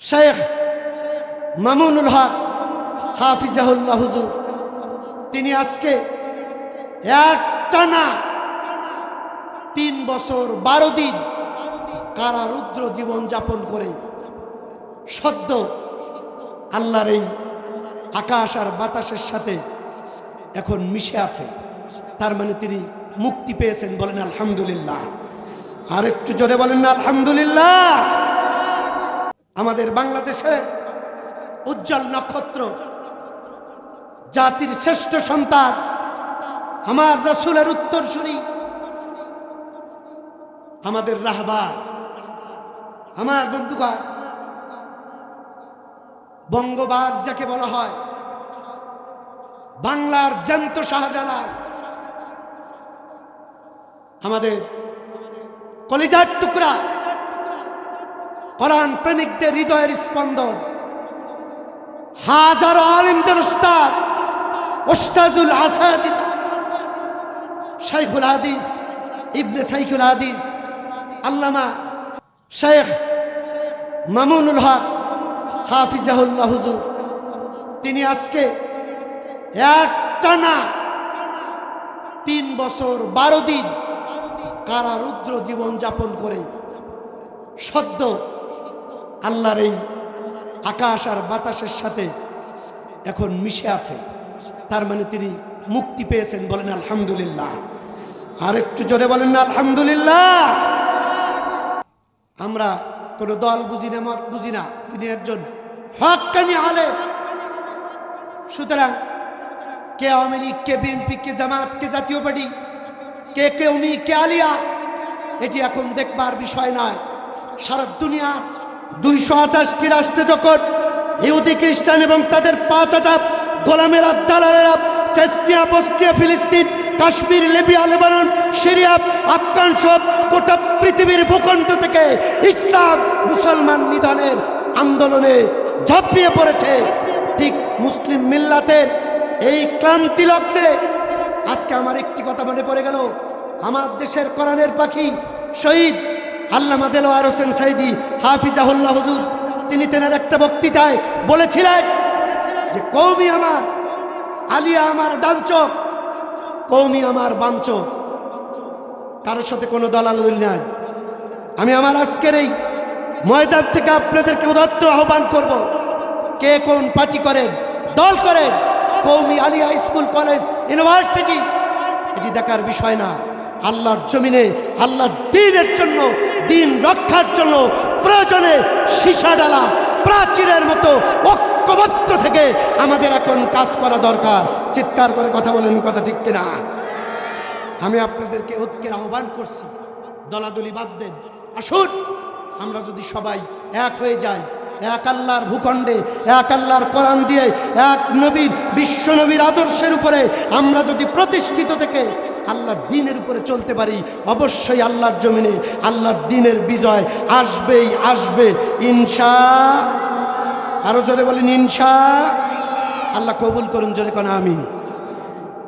শেখ মামুনুল হক হাফিজাহুল্লাহ হুজুর। তিনি আজকে এক টানা তিন বছর বারো দিন কারারুদ্র জীবন যাপন করে সদ্য আল্লাহর এই আকাশ আর বাতাসের সাথে এখন মিশে আছে। তার মানে তিনি মুক্তি পেয়েছেন বলেন আলহামদুলিল্লাহ। আর একটু জোরে বলেন আলহামদুলিল্লাহ। আমাদের বাংলাদেশের উজ্জ্বল নক্ষত্র, জাতির শ্রেষ্ঠ সন্তান, আমার রসুলের উত্তরসূরি, আমাদের রাহবার, আমার বন্ধুগণ, বঙ্গবাদ যাকে বলা হয়, বাংলার জ্যান্ত শাহজালাল, আমাদের কলিজার টুকরা কোরআন প্রেমিকদের হৃদয়ের স্পন্দন। হাজারো আলিমদের উস্তাদ ওস্তাদুল আসাজিদ, শাইখুল হাদিস, ইবনে সাইখুল হাদিস, আল্লামা শেখ মামুনুল হক, হাফিজাহুল্লাহ হুজুর। তিনি আজকে এক টানা তিন বছর বারো দিন কারারুদ্র জীবন যাপন করে সদ্য আল্লাহর এই আকাশ আর বাতাসের সাথে এখন মিশে আছে। তার মানে তিনি মুক্তি পেয়েছেন বলেন আলহামদুলিল্লাহ। আর একটু জোরে বলেন না, আলহামদুলিল্লাহ। আমরা কোনো দল বুঝি না, মত বুঝি না, তিনি একজন হকানি আলেম। সুতরাং কে আওয়ামী লীগ, কে বিএনপি, কে জামাত, কে জাতীয় পার্টি, কে কে উমি কে আলিয়া, এটি এখন দেখবার বিষয় নয়। সারা দুনিয়ার দুইশো আঠাশটি রাষ্ট্রে যখন ইহুদি, খ্রিস্টান এবং তাদের পাঁচ আটাপ গোলামেরা দালালেরা সেসনিয়া ফিলিস্তিন, Kashmir, Libya, Lebanon, Syria, Afghan সব গোটা পৃথিবীর ভূখণ্ড থেকে ইসলাম মুসলমান নিধনের আন্দোলনে ঝাঁপিয়ে পড়েছে। ঠিক মুসলিম মিল্লাতের এই ক্লান্তি লগ্নে আজকে আমার একটি কথা মনে পড়ে গেল। আমার দেশের কোরআনের পাখি শহীদ আল্লামা দেলোয়ার হোসেন সাইদি হাফিজাহুল্লাহ হুজুর, তিনি তেনার একটা বক্তৃতায় বলেছিলেন যে কৌমি আমার, আলিয়া আমার ডাঞ্চক কৌমি আমার বাঞ্চক কারোর সাথে কোনো দলাল নাই। আমি আমার আজকের এই ময়দান থেকে আপনাদেরকে উদাত্ত আহ্বান করব, কে কোন পার্টি করেন, দল করেন কৌমি আলিয়া স্কুল, কলেজ, ইউনিভার্সিটি, এটি দেখার বিষয় না। আল্লাহর জমিনে, আল্লাহর দিনের জন্য, দিন রক্ষার জন্য প্রয়োজনে সীসা ডালা প্রাচীরের মতো ঐক্যবদ্ধ থেকে আমাদের এখন কাজ করা দরকার। চিৎকার করে কথা বলেন, কথা ঠিক কিনা? আমি আপনাদেরকে ঐক্যের আহ্বান করছি। দলাদলি বাদ দেন। আসুন, আমরা যদি সবাই এক হয়ে যাই, এক আল্লাহর ভূখণ্ডে, এক আল্লাহর কোরআন দিয়ে, এক নবীর, বিশ্ব নবীর আদর্শের উপরে আমরা যদি প্রতিষ্ঠিত থেকে আল্লাহর দিনের উপরে চলতে পারি। অবশ্যই আল্লাহর জমিনে আল্লাহর দিনের বিজয় আসবেই আসবে। ইনশা আরও জোরে বলেন ইনশা আল্লাহ কবুল করুন, জোরে কোন, আমিন।